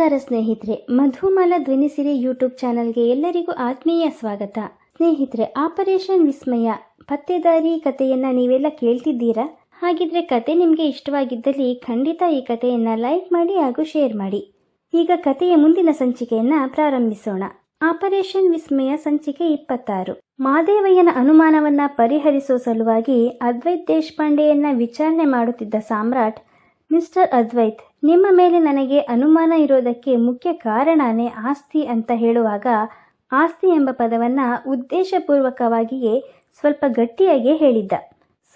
ನಮಸ್ಕಾರ ಸ್ನೇಹಿತರೆ, ಮಧುಮಾಲ ಧ್ವನಿಸಿರಿ ಯೂಟ್ಯೂಬ್ ಚಾನಲ್ಗೆ ಎಲ್ಲರಿಗೂ ಆತ್ಮೀಯ ಸ್ವಾಗತ. ಸ್ನೇಹಿತರೆ, ಆಪರೇಷನ್ ವಿಸ್ಮಯ, ಪತ್ತೆದಾರಿ ಕಥೆಯನ್ನ ನೀವೆಲ್ಲ ಕೇಳ್ತಿದ್ದೀರಾ? ಹಾಗಿದ್ರೆ ಕತೆ ನಿಮಗೆ ಇಷ್ಟವಾಗಿದ್ದಲ್ಲಿ ಖಂಡಿತ ಈ ಕಥೆಯನ್ನ ಲೈಕ್ ಮಾಡಿ ಹಾಗೂ ಶೇರ್ ಮಾಡಿ. ಈಗ ಕಥೆಯ ಮುಂದಿನ ಸಂಚಿಕೆಯನ್ನ ಪ್ರಾರಂಭಿಸೋಣ. ಆಪರೇಷನ್ ವಿಸ್ಮಯ ಸಂಚಿಕೆ ಇಪ್ಪತ್ತಾರು. ಮಾದೇವಯ್ಯನ ಅನುಮಾನವನ್ನ ಪರಿಹರಿಸುವ ಸಲುವಾಗಿ ಅದ್ವೈತ್ ದೇಶಪಾಂಡೆಯನ್ನ ವಿಚಾರಣೆ ಮಾಡುತ್ತಿದ್ದ ಸಾಮ್ರಾಟ್ ಮಿಸ್ಟರ್ ಅದ್ವೈತ್, ನಿಮ್ಮ ಮೇಲೆ ನನಗೆ ಅನುಮಾನ ಇರೋದಕ್ಕೆ ಮುಖ್ಯ ಕಾರಣನೇ ಆಸ್ತಿ ಅಂತ ಹೇಳುವಾಗ ಆಸ್ತಿ ಎಂಬ ಪದವನ್ನು ಉದ್ದೇಶಪೂರ್ವಕವಾಗಿಯೇ ಸ್ವಲ್ಪ ಗಟ್ಟಿಯಾಗಿ ಹೇಳಿದ್ದ.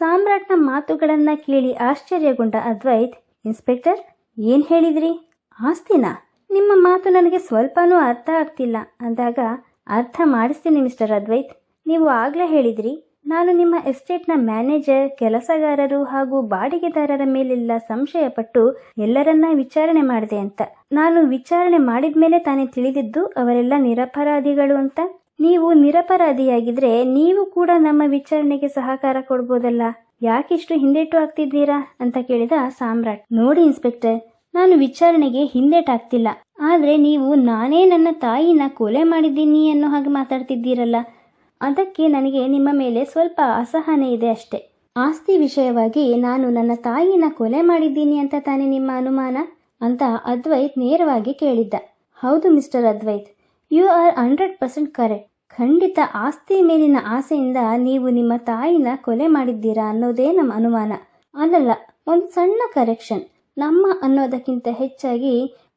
ಸಾಮ್ರಾಟ್ನ ಮಾತುಗಳನ್ನು ಕೇಳಿ ಆಶ್ಚರ್ಯಗೊಂಡ ಅದ್ವೈತ್, ಇನ್ಸ್ಪೆಕ್ಟರ್, ಏನು ಹೇಳಿದ್ರಿ? ಆಸ್ತಿನಾ? ನಿಮ್ಮ ಮಾತು ನನಗೆ ಸ್ವಲ್ಪನೂ ಅರ್ಥ ಆಗ್ತಿಲ್ಲ. ಅಂದಾಗ, ಅರ್ಥ ಮಾಡಿಸ್ತೀನಿ ಮಿಸ್ಟರ್ ಅದ್ವೈತ್, ನೀವು ಆಗಲೇ ಹೇಳಿದ್ರಿ. ನಾನು ನಿಮ್ಮ ಎಸ್ಟೇಟ್ನ ಮ್ಯಾನೇಜರ್, ಕೆಲಸಗಾರರು ಹಾಗೂ ಬಾಡಿಗೆದಾರರ ಮೇಲೆಲ್ಲ ಸಂಶಯಪಟ್ಟು ಎಲ್ಲರನ್ನ ವಿಚಾರಣೆ ಮಾಡಿದೆ ಅಂತ. ನಾನು ವಿಚಾರಣೆ ಮಾಡಿದ ಮೇಲೆ ತಾನೇ ತಿಳಿದಿದ್ದು ಅವರೆಲ್ಲ ನಿರಪರಾಧಿಗಳು ಅಂತ. ನೀವು ನಿರಪರಾಧಿಯಾಗಿದ್ರೆ ನೀವು ಕೂಡ ನಮ್ಮ ವಿಚಾರಣೆಗೆ ಸಹಕಾರ ಕೊಡ್ಬೋದಲ್ಲ. ಯಾಕಿಷ್ಟು ಹಿಂದೇಟು ಆಗ್ತಿದ್ದೀರಾ ಅಂತ ಕೇಳಿದ ಸಾಮ್ರಾಟ್. ನೋಡಿ ಇನ್ಸ್ಪೆಕ್ಟರ್, ನಾನು ವಿಚಾರಣೆಗೆ ಹಿಂದೇಟಾಗ್ತಿಲ್ಲ ಆದ್ರೆ ನೀವು ನಾನೇ ನನ್ನ ತಾಯಿನ ಕೊಲೆ ಮಾಡಿದ್ದೀನಿ ಅನ್ನೋ ಹಾಗೆ ಮಾತಾಡ್ತಿದ್ದೀರಲ್ಲ. ಅದಕ್ಕೆ ನನಗೆ ನಿಮ್ಮ ಮೇಲೆ ಸ್ವಲ್ಪ ಅಸಹನೆ ಇದೆ ಅಷ್ಟೆ. ಆಸ್ತಿ ವಿಷಯವಾಗಿ ನಾನು ನನ್ನ ತಾಯಿನ ಕೊಲೆ ಮಾಡಿದ್ದೀನಿ ಅಂತ ತಾನೇ ನಿಮ್ಮ ಅನುಮಾನ? ಅಂತ ಅದ್ವೈತ್ ನೇರವಾಗಿ ಕೇಳಿದ್ದ. ಹೌದು mister Advait, you are hundred percent correct. ಖಂಡಿತ ಆಸ್ತಿ ಮೇಲಿನ ಆಸೆಯಿಂದ ನೀವು ನಿಮ್ಮ ತಾಯಿನ ಕೊಲೆ ಮಾಡಿದ್ದೀರಾ ಅನ್ನೋದೇ ನಮ್ಮ ಅನುಮಾನ. ಅಲ್ಲಲ್ಲ, ಒಂದು ಸಣ್ಣ ಕರೆಕ್ಷನ್ ನಮ್ಮ ಅನ್ನೋದಕ್ಕಿಂತ ಹೆಚ್ಚಾಗಿ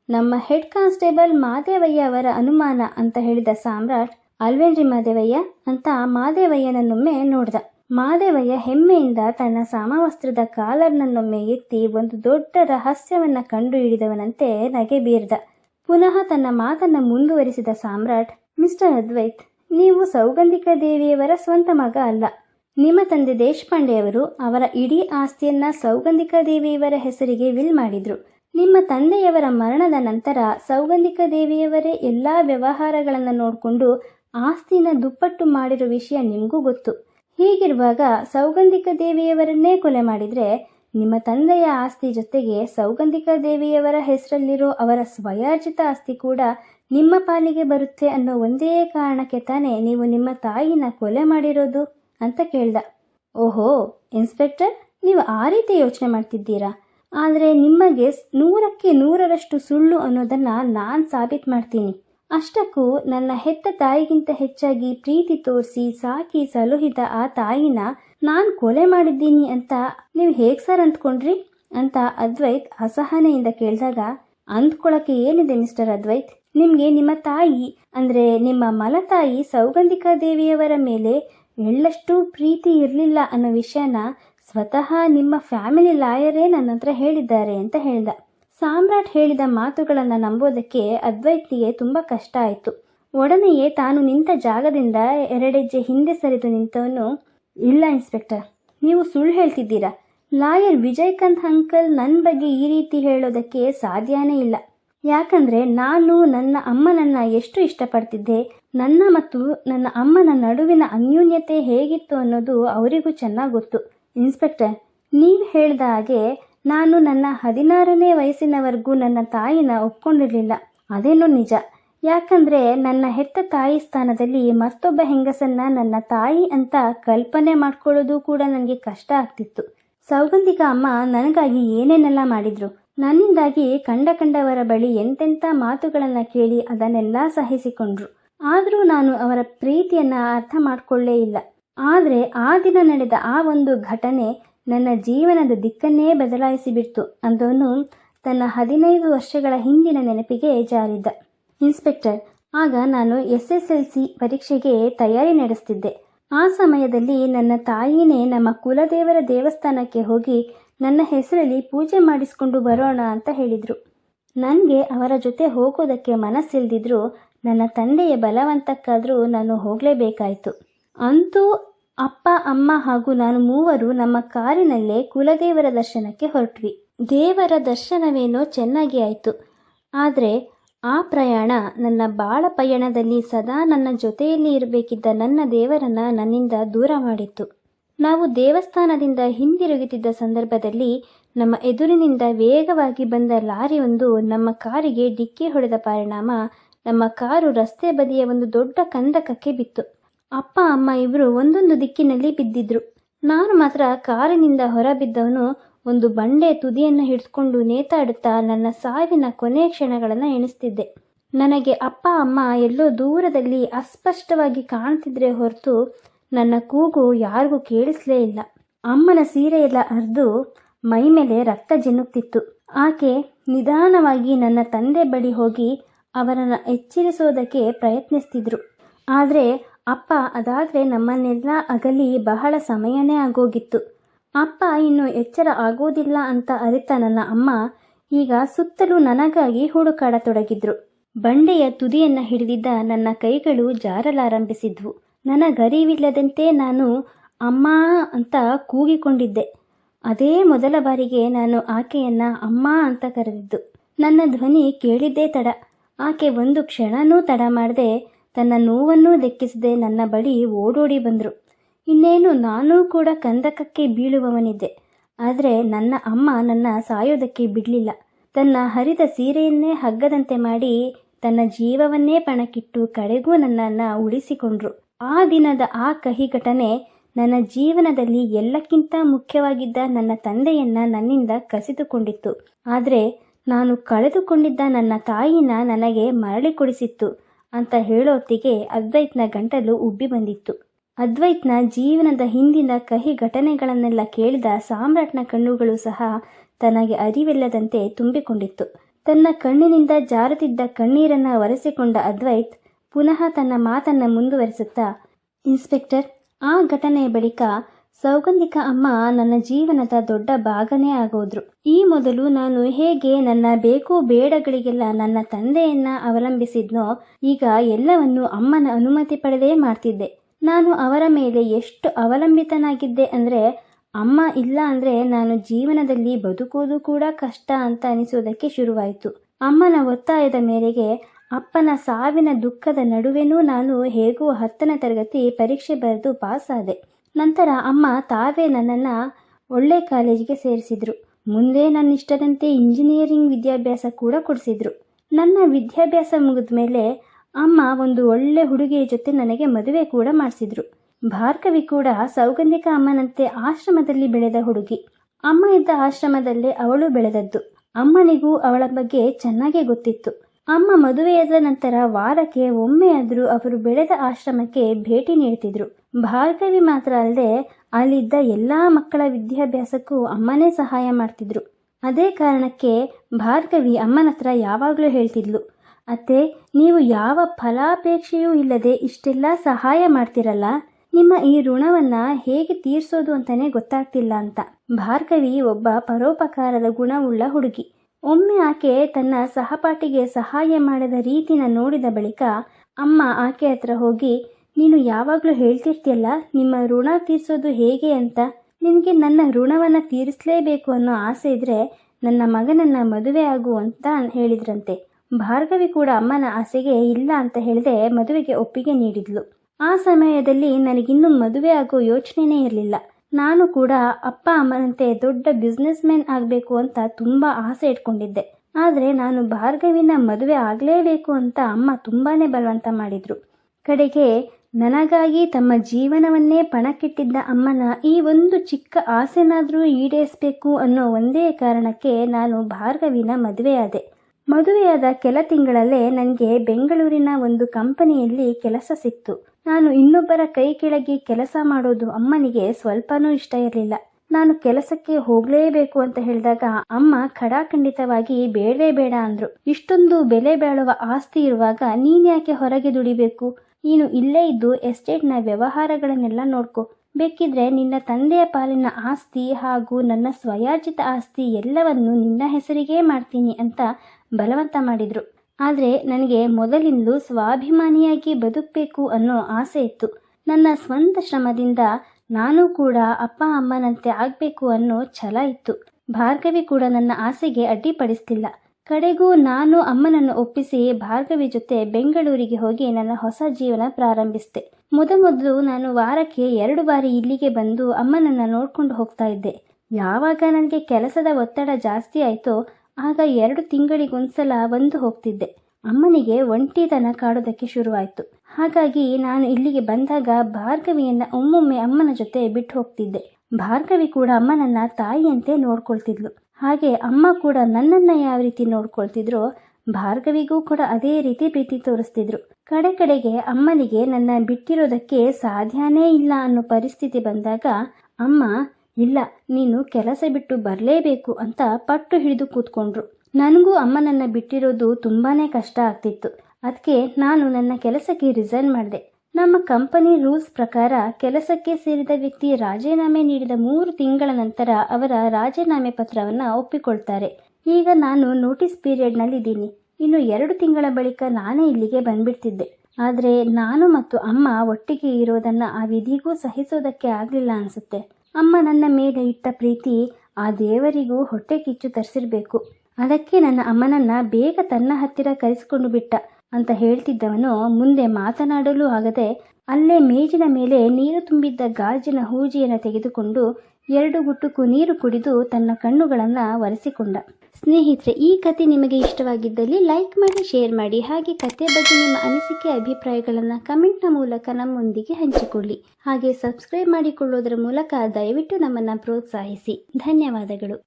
ನಮ್ಮ ಹೆಡ್ ಕಾನ್ಸ್ಟೇಬಲ್ ಮಾದೇವಯ್ಯ ಅವರ ಅನುಮಾನ ಅಂತ ಹೇಳಿದ ಸಾಮ್ರಾಟ್ ಅಲ್ವೇನ್ರಿ ಮಾದೇವಯ್ಯ ಅಂತ ಮಾದೇವಯ್ಯನನ್ನೊಮ್ಮೆ ನೋಡ್ದ. ಮಾದೇವಯ್ಯ ಹೆಮ್ಮೆಯಿಂದ ತನ್ನ ಸಮವಸ್ತ್ರದ ಕಾಲರ್ನನ್ನೊಮ್ಮೆ ಎತ್ತಿ ಒಂದು ದೊಡ್ಡ ರಹಸ್ಯವನ್ನ ಕಂಡು ಹಿಡಿದವನಂತೆ ನಗೆ ಬೀರ್ದ. ಪುನಃ ತನ್ನ ಮಾತನ್ನ ಮುಂದುವರಿಸಿದ ಸಾಮ್ರಾಟ್, ಮಿಸ್ಟರ್ ಅದ್ವೈತ್, ನೀವು ಸೌಗಂಧಿಕ ದೇವಿಯವರ ಸ್ವಂತ ಮಗ ಅಲ್ಲ. ನಿಮ್ಮ ತಂದೆ ದೇಶಪಾಂಡೆಯವರು ಅವರ ಇಡೀ ಆಸ್ತಿಯನ್ನ ಸೌಗಂಧಿಕ ದೇವಿಯವರ ಹೆಸರಿಗೆ ವಿಲ್ ಮಾಡಿದ್ರು. ನಿಮ್ಮ ತಂದೆಯವರ ಮರಣದ ನಂತರ ಸೌಗಂಧಿಕ ದೇವಿಯವರೇ ಎಲ್ಲಾ ವ್ಯವಹಾರಗಳನ್ನು ನೋಡಿಕೊಂಡು ಆಸ್ತಿನ ದುಪ್ಪಟ್ಟು ಮಾಡಿರೋ ವಿಷಯ ನಿಮಗೂ ಗೊತ್ತು. ಹೀಗಿರುವಾಗ ಸೌಗಂಧಿಕ ದೇವಿಯವರನ್ನೇ ಕೊಲೆ ಮಾಡಿದರೆ ನಿಮ್ಮ ತಂದೆಯ ಆಸ್ತಿ ಜೊತೆಗೆ ಸೌಗಂಧಿಕ ದೇವಿಯವರ ಹೆಸರಲ್ಲಿರೋ ಅವರ ಸ್ವಯಾರ್ಜಿತ ಆಸ್ತಿ ಕೂಡ ನಿಮ್ಮ ಪಾಲಿಗೆ ಬರುತ್ತೆ ಅನ್ನೋ ಒಂದೇ ಕಾರಣಕ್ಕೆ ತಾನೇ ನೀವು ನಿಮ್ಮ ತಾಯಿನ ಕೊಲೆ ಮಾಡಿರೋದು ಅಂತ ಕೇಳ್ದ. ಓಹೋ, ಇನ್ಸ್ಪೆಕ್ಟರ್, ನೀವು ಆ ರೀತಿ ಯೋಚನೆ ಮಾಡ್ತಿದ್ದೀರಾ? ಆದರೆ ನಿಮಗೆ ನೂರಕ್ಕೆ ನೂರರಷ್ಟು ಸುಳ್ಳು ಅನ್ನೋದನ್ನು ನಾನು ಸಾಬೀತು ಮಾಡ್ತೀನಿ. ಅಷ್ಟಕ್ಕೂ ನನ್ನ ಹೆತ್ತ ತಾಯಿಗಿಂತ ಹೆಚ್ಚಾಗಿ ಪ್ರೀತಿ ತೋರಿಸಿ ಸಾಕಿ ಸಲುಹಿದ ಆ ತಾಯಿನ ನಾನು ಕೊಲೆ ಮಾಡಿದ್ದೀನಿ ಅಂತ ನೀವು ಹೇಗೆ ಸರ್ ಅಂದ್ಕೊಂಡ್ರಿ? ಅಂತ ಅದ್ವೈತ್ ಅಸಹನೆಯಿಂದ ಕೇಳಿದಾಗ, ಅಂದ್ಕೊಳಕ್ಕೆ ಏನಿದೆ ಮಿಸ್ಟರ್ ಅದ್ವೈತ್? ನಿಮಗೆ ನಿಮ್ಮ ತಾಯಿ, ಅಂದರೆ ನಿಮ್ಮ ಮಲತಾಯಿ ಸೌಗಂಧಿಕಾ ದೇವಿಯವರ ಮೇಲೆ ಎಳ್ಳಷ್ಟು ಪ್ರೀತಿ ಇರಲಿಲ್ಲ ಅನ್ನೋ ವಿಷಯನ ಸ್ವತಃ ನಿಮ್ಮ ಫ್ಯಾಮಿಲಿ ಲಾಯರೇ ನನ್ನ ಹತ್ರ ಹೇಳಿದ್ದಾರೆ ಅಂತ ಹೇಳ್ದ. ಸಾಮ್ರಾಟ್ ಹೇಳಿದ ಮಾತುಗಳನ್ನು ನಂಬೋದಕ್ಕೆ ಅದ್ವೈತಿಗೆ ತುಂಬ ಕಷ್ಟ ಆಯಿತು. ಒಡನೆಯೇ ತಾನು ನಿಂತ ಜಾಗದಿಂದ ಎರಡೆಜ್ಜೆ ಹಿಂದೆ ಸರಿದು ನಿಂತವನು ಇಲ್ಲ, ಇನ್ಸ್ಪೆಕ್ಟರ್. ನೀವು ಸುಳ್ಳು ಹೇಳ್ತಿದ್ದೀರಾ? ಲಾಯರ್ ವಿಜಯಕಾಂತ್ ಅಂಕಲ್ ನನ್ನ ಬಗ್ಗೆ ಈ ರೀತಿ ಹೇಳೋದಕ್ಕೆ ಸಾಧ್ಯನೇ ಇಲ್ಲ. ಯಾಕಂದ್ರೆ ನಾನು ನನ್ನ ಅಮ್ಮನನ್ನ ಎಷ್ಟು ಇಷ್ಟಪಡ್ತಿದ್ದೆ, ನನ್ನ ಮತ್ತು ನನ್ನ ಅಮ್ಮನ ನಡುವಿನ ಅನ್ಯೂನ್ಯತೆ ಹೇಗಿತ್ತು ಅನ್ನೋದು ಅವರಿಗೂ ಚೆನ್ನಾಗಿ ಗೊತ್ತು. ಇನ್ಸ್ಪೆಕ್ಟರ್, ನೀವು ಹೇಳಿದ ಹಾಗೆ ನಾನು ನನ್ನ ಹದಿನಾರನೇ ವಯಸ್ಸಿನವರೆಗೂ ನನ್ನ ತಾಯಿನ ಒಪ್ಕೊಂಡಿರಲಿಲ್ಲ. ಅದೇನೋ ನಿಜ. ಯಾಕಂದ್ರೆ ನನ್ನ ಹೆತ್ತ ತಾಯಿ ಸ್ಥಾನದಲ್ಲಿ ಮತ್ತೊಬ್ಬ ಹೆಂಗಸನ್ನ ನನ್ನ ತಾಯಿ ಅಂತ ಕಲ್ಪನೆ ಮಾಡ್ಕೊಳ್ಳೋದು ಕೂಡ ನನಗೆ ಕಷ್ಟ ಆಗ್ತಿತ್ತು. ಸೌಗಂಧಿಕ ಅಮ್ಮ ನನಗಾಗಿ ಏನೇನೆಲ್ಲ ಮಾಡಿದ್ರು? ನನ್ನಿಂದಾಗಿ ಕಂಡ ಕಂಡವರ ಬಳಿ ಎಂತೆಂಥ ಮಾತುಗಳನ್ನು ಕೇಳಿ ಅದನ್ನೆಲ್ಲ ಸಹಿಸಿಕೊಂಡ್ರು. ಆದರೂ ನಾನು ಅವರ ಪ್ರೀತಿಯನ್ನ ಅರ್ಥ ಮಾಡ್ಕೊಳ್ಳೇ ಇಲ್ಲ. ಆದರೆ ಆ ದಿನ ನಡೆದ ಆ ಒಂದು ಘಟನೆ ನನ್ನ ಜೀವನದ ದಿಕ್ಕನ್ನೇ ಬದಲಾಯಿಸಿಬಿಡ್ತು ಅಂದವನು ತನ್ನ ಹದಿನೈದು ವರ್ಷಗಳ ಹಿಂದಿನ ನೆನಪಿಗೆ ಜಾರಿದ್ದ. ಇನ್ಸ್ಪೆಕ್ಟರ್, ಆಗ ನಾನು ಎಸ್ ಎಸ್ ಎಲ್ ಸಿ ಪರೀಕ್ಷೆಗೆ ತಯಾರಿ ನಡೆಸ್ತಿದ್ದೆ. ಆ ಸಮಯದಲ್ಲಿ ನನ್ನ ತಾಯಿನೇ ನಮ್ಮ ಕುಲದೇವರ ದೇವಸ್ಥಾನಕ್ಕೆ ಹೋಗಿ ನನ್ನ ಹೆಸರಲ್ಲಿ ಪೂಜೆ ಮಾಡಿಸ್ಕೊಂಡು ಬರೋಣ ಅಂತ ಹೇಳಿದರು. ನನಗೆ ಅವರ ಜೊತೆ ಹೋಗೋದಕ್ಕೆ ಮನಸ್ಸಿಲ್ದಿದ್ರು ನನ್ನ ತಂದೆಯ ಬಲವಂತಕ್ಕಾದರೂ ನಾನು ಹೋಗಲೇಬೇಕಾಯಿತು. ಅಂತೂ ಅಪ್ಪ, ಅಮ್ಮ ಹಾಗೂ ನಾನು ಮೂವರು ನಮ್ಮ ಕಾರಿನಲ್ಲೇ ಕುಲದೇವರ ದರ್ಶನಕ್ಕೆ ಹೊರಟ್ವಿ. ದೇವರ ದರ್ಶನವೇನೋ ಚೆನ್ನಾಗಿ ಆಯಿತು. ಆದರೆ ಆ ಪ್ರಯಾಣ ನನ್ನ ಬಾಳ ಪಯಣದಲ್ಲಿ ಸದಾ ನನ್ನ ಜೊತೆಯಲ್ಲಿ ಇರಬೇಕಿದ್ದ ನನ್ನ ದೇವರನ್ನ ನನ್ನಿಂದ ದೂರ ಮಾಡಿತ್ತು. ನಾವು ದೇವಸ್ಥಾನದಿಂದ ಹಿಂದಿರುಗುತ್ತಿದ್ದ ಸಂದರ್ಭದಲ್ಲಿ ನಮ್ಮ ಎದುರಿನಿಂದ ವೇಗವಾಗಿ ಬಂದ ಲಾರಿಯೊಂದು ನಮ್ಮ ಕಾರಿಗೆ ಡಿಕ್ಕಿ ಹೊಡೆದ ಪರಿಣಾಮ ನಮ್ಮ ಕಾರು ರಸ್ತೆ ಬದಿಯ ಒಂದು ದೊಡ್ಡ ಕಂದಕಕ್ಕೆ ಬಿತ್ತು. ಅಪ್ಪ, ಅಮ್ಮ ಇಬ್ಬರು ಒಂದೊಂದು ದಿಕ್ಕಿನಲ್ಲಿ ಬಿದ್ದಿದ್ರು. ನಾನು ಮಾತ್ರ ಕಾರಿನಿಂದ ಹೊರಬಿದ್ದವನು ಒಂದು ಬಂಡೆ ತುದಿಯನ್ನು ಹಿಡಿದುಕೊಂಡು ನೇತಾಡುತ್ತಾ ನನ್ನ ಸಾವಿನ ಕೊನೆ ಕ್ಷಣಗಳನ್ನು ಎಣಿಸ್ತಿದ್ದೆ. ನನಗೆ ಅಪ್ಪ, ಅಮ್ಮ ಎಲ್ಲೋ ದೂರದಲ್ಲಿ ಅಸ್ಪಷ್ಟವಾಗಿ ಕಾಣ್ತಿದ್ರೆ ಹೊರತು ನನ್ನ ಕೂಗು ಯಾರಿಗೂ ಕೇಳಿಸ್ಲೇ ಇಲ್ಲ. ಅಮ್ಮನ ಸೀರೆಯೆಲ್ಲ ಹರಿದು ಮೈ ಮೇಲೆ ರಕ್ತ ಜಿನ್ನುತ್ತಿತ್ತು. ಆಕೆ ನಿಧಾನವಾಗಿ ನನ್ನ ತಂದೆ ಬಳಿ ಹೋಗಿ ಅವರನ್ನು ಎಚ್ಚರಿಸೋದಕ್ಕೆ ಪ್ರಯತ್ನಿಸ್ತಿದ್ರು. ಆದರೆ ಅಪ್ಪ, ಅದಾದರೆ ನಮ್ಮನ್ನೆಲ್ಲ ಅಗಲಿ ಬಹಳ ಸಮಯನೇ ಆಗೋಗಿತ್ತು. ಅಪ್ಪ ಇನ್ನು ಎಚ್ಚರ ಆಗೋದಿಲ್ಲ ಅಂತ ಅರಿತ ನನ್ನ ಅಮ್ಮ. ಈಗ ಸುತ್ತಲೂ ನನಗಾಗಿ ಹುಡುಕಾಡತೊಡಗಿದ್ರು. ಬಂಡೆಯ ತುದಿಯನ್ನು ಹಿಡಿದಿದ್ದ ನನ್ನ ಕೈಗಳು ಜಾರಲಾರಂಭಿಸಿದ್ವು. ಗರಿವಿಲ್ಲದಂತೆ ನಾನು ಅಮ್ಮ ಅಂತ ಕೂಗಿಕೊಂಡಿದ್ದೆ. ಅದೇ ಮೊದಲ ಬಾರಿಗೆ ನಾನು ಆಕೆಯನ್ನ ಅಮ್ಮ ಅಂತ ಕರೆದಿದ್ದು. ನನ್ನ ಧ್ವನಿ ಕೇಳಿದ್ದೇ ತಡ. ಆಕೆ ಒಂದು ಕ್ಷಣನೂ ತಡ ಮಾಡದೆ ತನ್ನ ನೋವನ್ನು ಲೆಕ್ಕಿಸದೆ ನನ್ನ ಬಳಿ ಓಡೋಡಿ ಬಂದರು. ಇನ್ನೇನು ನಾನೂ ಕೂಡ ಕಂದಕಕ್ಕೆ ಬೀಳುವವನಿದ್ದೆ. ಆದರೆ ನನ್ನ ಅಮ್ಮ ನನ್ನ ಸಾಯೋದಕ್ಕೆ ಬಿಡಲಿಲ್ಲ. ತನ್ನ ಹರಿದ ಸೀರೆಯನ್ನೇ ಹಗ್ಗದಂತೆ ಮಾಡಿ ತನ್ನ ಜೀವವನ್ನೇ ಪಣಕ್ಕಿಟ್ಟು ಕಡೆಗೂ ನನ್ನನ್ನು ಉಳಿಸಿಕೊಂಡ್ರು. ಆ ದಿನದ ಆ ಕಹಿ ಘಟನೆ ನನ್ನ ಜೀವನದಲ್ಲಿ ಎಲ್ಲಕ್ಕಿಂತ ಮುಖ್ಯವಾಗಿದ್ದ ನನ್ನ ತಂದೆಯನ್ನು ನನ್ನಿಂದ ಕಸಿದುಕೊಂಡಿತ್ತು. ಆದರೆ ನಾನು ಕಳೆದುಕೊಂಡಿದ್ದ ನನ್ನ ತಾಯಿನ ನನಗೆ ಮರಳಿ ಕೊಡಿಸಿತ್ತು. ಅಂತ ಹೇಳೋತ್ತಿಗೆ ಅದ್ವೈತ್ನ ಗಂಟಲು ಉಬ್ಬಿ ಬಂದಿತ್ತು. ಅದ್ವೈತ್ನ ಜೀವನದ ಹಿಂದಿನ ಕಹಿ ಘಟನೆಗಳನ್ನೆಲ್ಲ ಕೇಳಿದ ಸಾಮ್ರಾಟ್ನ ಕಣ್ಣುಗಳು ಸಹ ತನಗೆ ಅರಿವಿಲ್ಲದಂತೆ ತುಂಬಿಕೊಂಡಿತ್ತು. ತನ್ನ ಕಣ್ಣಿನಿಂದ ಜಾರುತ್ತಿದ್ದ ಕಣ್ಣೀರನ್ನು ಒರೆಸಿಕೊಂಡ ಅದ್ವೈತ್ ಪುನಃ ತನ್ನ ಮಾತನ್ನ ಮುಂದುವರೆಸುತ್ತಾ, ಇನ್ಸ್ಪೆಕ್ಟರ್, ಆ ಘಟನೆಯ ಬಳಿಕ ಸೌಗಂಧಿಕ ಅಮ್ಮ ನನ್ನ ಜೀವನದ ದೊಡ್ಡ ಭಾಗನೇ ಆಗೋದ್ರು. ಈ ಮೊದಲು ನಾನು ಹೇಗೆ ನನ್ನ ಬೇಕು ಬೇಡಗಳಿಗೆಲ್ಲ ನನ್ನ ತಂದೆಯನ್ನ ಅವಲಂಬಿಸಿದ್ನೋ, ಈಗ ಎಲ್ಲವನ್ನು ಅಮ್ಮನ ಅನುಮತಿ ಪಡೆದೇ ಮಾಡ್ತಿದ್ದೆ. ನಾನು ಅವರ ಮೇಲೆ ಎಷ್ಟು ಅವಲಂಬಿತನಾಗಿದ್ದೆ ಅಂದರೆ, ಅಮ್ಮ ಇಲ್ಲ ಅಂದರೆ ನಾನು ಜೀವನದಲ್ಲಿ ಬದುಕೋದು ಕೂಡ ಕಷ್ಟ ಅಂತ ಅನಿಸೋದಕ್ಕೆ ಶುರುವಾಯಿತು. ಅಮ್ಮನ ಒತ್ತಾಯದ ಮೇರೆಗೆ ಅಪ್ಪನ ಸಾವಿನ ದುಃಖದ ನಡುವೆನೂ ನಾನು ಹೇಗೂ ಹತ್ತನೇ ತರಗತಿ ಪರೀಕ್ಷೆ ಬರೆದು ಪಾಸಾದೆ. ನಂತರ ಅಮ್ಮ ತಾವೇ ನನ್ನನ್ನು ಒಳ್ಳೆ ಕಾಲೇಜಿಗೆ ಸೇರಿಸಿದ್ರು. ಮುಂದೆ ನನ್ನ ಇಷ್ಟದಂತೆ ಇಂಜಿನಿಯರಿಂಗ್ ವಿದ್ಯಾಭ್ಯಾಸ ಕೂಡ ಕೊಡಿಸಿದ್ರು. ನನ್ನ ವಿದ್ಯಾಭ್ಯಾಸ ಮುಗಿದ ಮೇಲೆ ಅಮ್ಮ ಒಂದು ಒಳ್ಳೆ ಹುಡುಗಿಯ ಜೊತೆ ನನಗೆ ಮದುವೆ ಕೂಡ ಮಾಡಿಸಿದ್ರು. ಭಾರ್ಗವಿ ಕೂಡ ಸೌಗಂಧಿಕ ಅಮ್ಮನಂತೆ ಆಶ್ರಮದಲ್ಲಿ ಬೆಳೆದ ಹುಡುಗಿ. ಅಮ್ಮ ಇದ್ದ ಆಶ್ರಮದಲ್ಲೇ ಅವಳು ಬೆಳೆದದ್ದು. ಅಮ್ಮನಿಗೂ ಅವಳ ಬಗ್ಗೆ ಚೆನ್ನಾಗೇ ಗೊತ್ತಿತ್ತು. ಅಮ್ಮ ಮದುವೆಯಾದ ನಂತರ ವಾರಕ್ಕೆ ಒಮ್ಮೆಯಾದರೂ ಅವರು ಬೆಳೆದ ಆಶ್ರಮಕ್ಕೆ ಭೇಟಿ ನೀಡ್ತಿದ್ರು. ಭಾರ್ಗವಿ ಮಾತ್ರ ಅಲ್ಲದೆ ಅಲ್ಲಿದ್ದ ಎಲ್ಲ ಮಕ್ಕಳ ವಿದ್ಯಾಭ್ಯಾಸಕ್ಕೂ ಅಮ್ಮನೇ ಸಹಾಯ ಮಾಡ್ತಿದ್ರು. ಅದೇ ಕಾರಣಕ್ಕೆ ಭಾರ್ಗವಿ ಅಮ್ಮನ ಹತ್ರ ಯಾವಾಗಲೂ ಹೇಳ್ತಿದ್ಲು, ಅತ್ತೆ, ನೀವು ಯಾವ ಫಲಾಪೇಕ್ಷೆಯೂ ಇಲ್ಲದೆ ಇಷ್ಟೆಲ್ಲ ಸಹಾಯ ಮಾಡ್ತಿರಲ್ಲ? ನಿಮ್ಮ ಈ ಋಣವನ್ನ ಹೇಗೆ ತೀರಿಸೋದು ಅಂತಾನೆ ಗೊತ್ತಾಗ್ತಿಲ್ಲ ಅಂತ. ಭಾರ್ಗವಿ ಒಬ್ಬ ಪರೋಪಕಾರದ ಗುಣವುಳ್ಳ ಹುಡುಗಿ. ಒಮ್ಮೆ ಆಕೆ ತನ್ನ ಸಹಪಾಠಿಗೆ ಸಹಾಯ ಮಾಡಿದ ರೀತಿನ ನೋಡಿದ ಬಳಿಕ ಅಮ್ಮ ಆಕೆ ಹತ್ರ ಹೋಗಿ ನೀನು ಯಾವಾಗಲೂ ಹೇಳ್ತಿರ್ತೀಯಲ್ಲ, ನಿಮ್ಮ ಋಣ ತೀರಿಸೋದು ಹೇಗೆ ಅಂತ. ನಿನಗೆ ನನ್ನ ಋಣವನ್ನು ತೀರಿಸಲೇಬೇಕು ಅನ್ನೋ ಆಸೆ ಇದ್ರೆ ನನ್ನ ಮಗನನ್ನು ಮದುವೆ ಆಗು ಅಂತ ಹೇಳಿದ್ರಂತೆ. ಭಾರ್ಗವಿ ಕೂಡ ಅಮ್ಮನ ಆಸೆಗೆ ಇಲ್ಲ ಅಂತ ಹೇಳದೆ ಮದುವೆಗೆ ಒಪ್ಪಿಗೆ ನೀಡಿದ್ಲು. ಆ ಸಮಯದಲ್ಲಿ ನನಗಿನ್ನೂ ಮದುವೆ ಆಗೋ ಯೋಚನೆನೇ ಇರಲಿಲ್ಲ. ನಾನು ಕೂಡ ಅಪ್ಪ ಅಮ್ಮನಂತೆ ದೊಡ್ಡ ಬಿಸ್ನೆಸ್ ಮ್ಯಾನ್ ಆಗಬೇಕು ಅಂತ ತುಂಬ ಆಸೆ ಇಟ್ಕೊಂಡಿದ್ದೆ. ಆದರೆ ನಾನು ಭಾರ್ಗವಿನ ಮದುವೆ ಆಗಲೇಬೇಕು ಅಂತ ಅಮ್ಮ ತುಂಬಾ ಬಲವಂತ ಮಾಡಿದರು. ಕಡೆಗೆ ನನಗಾಗಿ ತಮ್ಮ ಜೀವನವನ್ನೇ ಪಣಕ್ಕಿಟ್ಟಿದ್ದ ಅಮ್ಮನ ಈ ಒಂದು ಚಿಕ್ಕ ಆಸೆನಾದರೂ ಈಡೇರಿಸಬೇಕು ಅನ್ನೋ ಒಂದೇ ಕಾರಣಕ್ಕೆ ನಾನು ಭಾರ್ಗವಿನ ಮದುವೆಯಾದೆ. ಮದುವೆಯಾದ ಕೆಲ ತಿಂಗಳಲ್ಲೇ ನನಗೆ ಬೆಂಗಳೂರಿನ ಒಂದು ಕಂಪನಿಯಲ್ಲಿ ಕೆಲಸ ಸಿಕ್ತು. ನಾನು ಇನ್ನೊಬ್ಬರ ಕೈ ಕೆಳಗೆ ಕೆಲಸ ಮಾಡೋದು ಅಮ್ಮನಿಗೆ ಸ್ವಲ್ಪನೂ ಇಷ್ಟ ಇರಲಿಲ್ಲ. ನಾನು ಕೆಲಸಕ್ಕೆ ಹೋಗಲೇಬೇಕು ಅಂತ ಹೇಳಿದಾಗ ಅಮ್ಮ ಖಡಾಖಂಡಿತವಾಗಿ ಬೇಡವೇ ಬೇಡ ಅಂದ್ರು. ಇಷ್ಟೊಂದು ಬೆಲೆ ಬಾಳುವ ಆಸ್ತಿ ಇರುವಾಗ ನೀನ್ಯಾಕೆ ಹೊರಗೆ ದುಡಿಬೇಕು? ನೀನು ಇಲ್ಲೇ ಇದ್ದು ಎಸ್ಟೇಟ್ನ ವ್ಯವಹಾರಗಳನ್ನೆಲ್ಲ ನೋಡ್ಕೋ. ಬೇಕಿದ್ರೆ ನಿನ್ನ ತಂದೆಯ ಪಾಲಿನ ಆಸ್ತಿ ಹಾಗೂ ನನ್ನ ಸ್ವಯಾರ್ಜಿತ ಆಸ್ತಿ ಎಲ್ಲವನ್ನು ನಿನ್ನ ಹೆಸರಿಗೇ ಮಾಡ್ತೀನಿ ಅಂತ ಬಲವಂತ ಮಾಡಿದ್ರು. ಆದರೆ ನನಗೆ ಮೊದಲಿಂದಲೂ ಸ್ವಾಭಿಮಾನಿಯಾಗಿ ಬದುಕಬೇಕು ಅನ್ನೋ ಆಸೆ ಇತ್ತು. ನನ್ನ ಸ್ವಂತ ಶ್ರಮದಿಂದ ನಾನು ಕೂಡ ಅಪ್ಪ ಅಮ್ಮನಂತೆ ಆಗಬೇಕು ಅನ್ನೋ ಛಲ ಇತ್ತು. ಭಾರ್ಗವಿ ಕೂಡ ನನ್ನ ಆಸೆಗೆ ಅಡ್ಡಿಪಡಿಸ್ತಿಲ್ಲ. ಕಡೆಗೂ ನಾನು ಅಮ್ಮನನ್ನು ಒಪ್ಪಿಸಿ ಭಾರ್ಗವಿ ಜೊತೆ ಬೆಂಗಳೂರಿಗೆ ಹೋಗಿ ನನ್ನ ಹೊಸ ಜೀವನ ಪ್ರಾರಂಭಿಸಿದೆ. ಮೊದಮೊದಲು ನಾನು ವಾರಕ್ಕೆ ಎರಡು ಬಾರಿ ಇಲ್ಲಿಗೆ ಬಂದು ಅಮ್ಮನನ್ನು ನೋಡ್ಕೊಂಡು ಹೋಗ್ತಾ ಇದ್ದೆ. ಯಾವಾಗ ನನಗೆ ಕೆಲಸದ ಒತ್ತಡ ಜಾಸ್ತಿ ಆಯಿತೋ ಆಗ ಎರಡು ತಿಂಗಳಿಗೊಂದ್ಸಲ ಬಂದು ಹೋಗ್ತಿದ್ದೆ. ಅಮ್ಮನಿಗೆ ಒಂಟಿತನ ಕಾಡೋದಕ್ಕೆ ಶುರುವಾಯಿತು. ಹಾಗಾಗಿ ನಾನು ಇಲ್ಲಿಗೆ ಬಂದಾಗ ಭಾರ್ಗವಿಯನ್ನ ಒಮ್ಮೊಮ್ಮೆ ಅಮ್ಮನ ಜೊತೆ ಬಿಟ್ಟು ಹೋಗ್ತಿದ್ದೆ. ಭಾರ್ಗವಿ ಕೂಡ ಅಮ್ಮನನ್ನ ತಾಯಿಯಂತೆ ನೋಡ್ಕೊಳ್ತಿದ್ಲು. ಹಾಗೆ ಅಮ್ಮ ಕೂಡ ನನ್ನನ್ನ ಯಾವ ರೀತಿ ನೋಡ್ಕೊಳ್ತಿದ್ರು ಭಾರ್ಗವಿಗೂ ಕೂಡ ಅದೇ ರೀತಿ ಪ್ರೀತಿ ತೋರಿಸ್ತಿದ್ರು. ಕಡೆ ಕಡೆಗೆ ಅಮ್ಮನಿಗೆ ನನ್ನ ಬಿಟ್ಟಿರೋದಕ್ಕೆ ಸಾಧ್ಯನೇ ಇಲ್ಲ ಅನ್ನೋ ಪರಿಸ್ಥಿತಿ ಬಂದಾಗ, ಅಮ್ಮ, ಇಲ್ಲ, ನೀನು ಕೆಲಸ ಬಿಟ್ಟು ಬರಲೇಬೇಕು ಅಂತ ಪಟ್ಟು ಹಿಡಿದು ಕೂತ್ಕೊಂಡ್ರು. ನನಗೂ ಅಮ್ಮನನ್ನ ಬಿಟ್ಟಿರೋದು ತುಂಬಾ ಕಷ್ಟ ಆಗ್ತಿತ್ತು. ಅದಕ್ಕೆ ನಾನು ನನ್ನ ಕೆಲಸಕ್ಕೆ ರಿಸೈನ್ ಮಾಡಿದೆ. ನಮ್ಮ ಕಂಪನಿ ರೂಲ್ಸ್ ಪ್ರಕಾರ ಕೆಲಸಕ್ಕೆ ಸೇರಿದ ವ್ಯಕ್ತಿ ರಾಜೀನಾಮೆ ನೀಡಿದ ಮೂರು ತಿಂಗಳ ನಂತರ ಅವರ ರಾಜೀನಾಮೆ ಪತ್ರವನ್ನು ಒಪ್ಪಿಕೊಳ್ತಾರೆ. ಈಗ ನಾನು ನೋಟಿಸ್ ಪೀರಿಯಡ್ನಲ್ಲಿದ್ದೀನಿ ಇನ್ನು ಎರಡು ತಿಂಗಳ ಬಳಿಕ ನಾನೇ ಇಲ್ಲಿಗೆ ಬಂದ್ಬಿಡ್ತಿದ್ದೆ. ಆದರೆ ನಾನು ಮತ್ತು ಅಮ್ಮ ಒಟ್ಟಿಗೆ ಇರೋದನ್ನು ಆ ವಿಧಿಗೂ ಸಹಿಸೋದಕ್ಕೆ ಆಗಲಿಲ್ಲ ಅನಿಸುತ್ತೆ. ಅಮ್ಮ ನನ್ನ ಮೇಲೆ ಇಟ್ಟ ಪ್ರೀತಿ ಆ ದೇವರಿಗೂ ಹೊಟ್ಟೆ ಕಿಚ್ಚು ತರಿಸಿರ್ಬೇಕು. ಅದಕ್ಕೆ ನನ್ನ ಅಮ್ಮನನ್ನ ಬೇಗ ತನ್ನ ಹತ್ತಿರ ಕರೆಸಿಕೊಂಡು ಬಿಟ್ಟ ಅಂತ ಹೇಳ್ತಿದ್ದವನು ಮುಂದೆ ಮಾತನಾಡಲು ಆಗದೆ ಅಲ್ಲೇ ಮೇಜಿನ ಮೇಲೆ ನೀರು ತುಂಬಿದ್ದ ಗಾಜಿನ ಹೂಜಿಯನ್ನು ತೆಗೆದುಕೊಂಡು ಎರಡು ಗುಟ್ಟುಕ್ಕೂ ನೀರು ಕುಡಿದು ತನ್ನ ಕಣ್ಣುಗಳನ್ನು ಒರೆಸಿಕೊಂಡ. ಸ್ನೇಹಿತರೆ, ಈ ಕತೆ ನಿಮಗೆ ಇಷ್ಟವಾಗಿದ್ದಲ್ಲಿ ಲೈಕ್ ಮಾಡಿ, ಶೇರ್ ಮಾಡಿ, ಹಾಗೆ ಕತೆ ಬಗ್ಗೆ ನಿಮ್ಮ ಅನಿಸಿಕೆ, ಅಭಿಪ್ರಾಯಗಳನ್ನು ಕಮೆಂಟ್ನ ಮೂಲಕ ನಮ್ಮೊಂದಿಗೆ ಹಂಚಿಕೊಳ್ಳಿ. ಹಾಗೆ ಸಬ್ಸ್ಕ್ರೈಬ್ ಮಾಡಿಕೊಳ್ಳೋದರ ಮೂಲಕ ದಯವಿಟ್ಟು ನಮ್ಮನ್ನು ಪ್ರೋತ್ಸಾಹಿಸಿ. ಧನ್ಯವಾದಗಳು.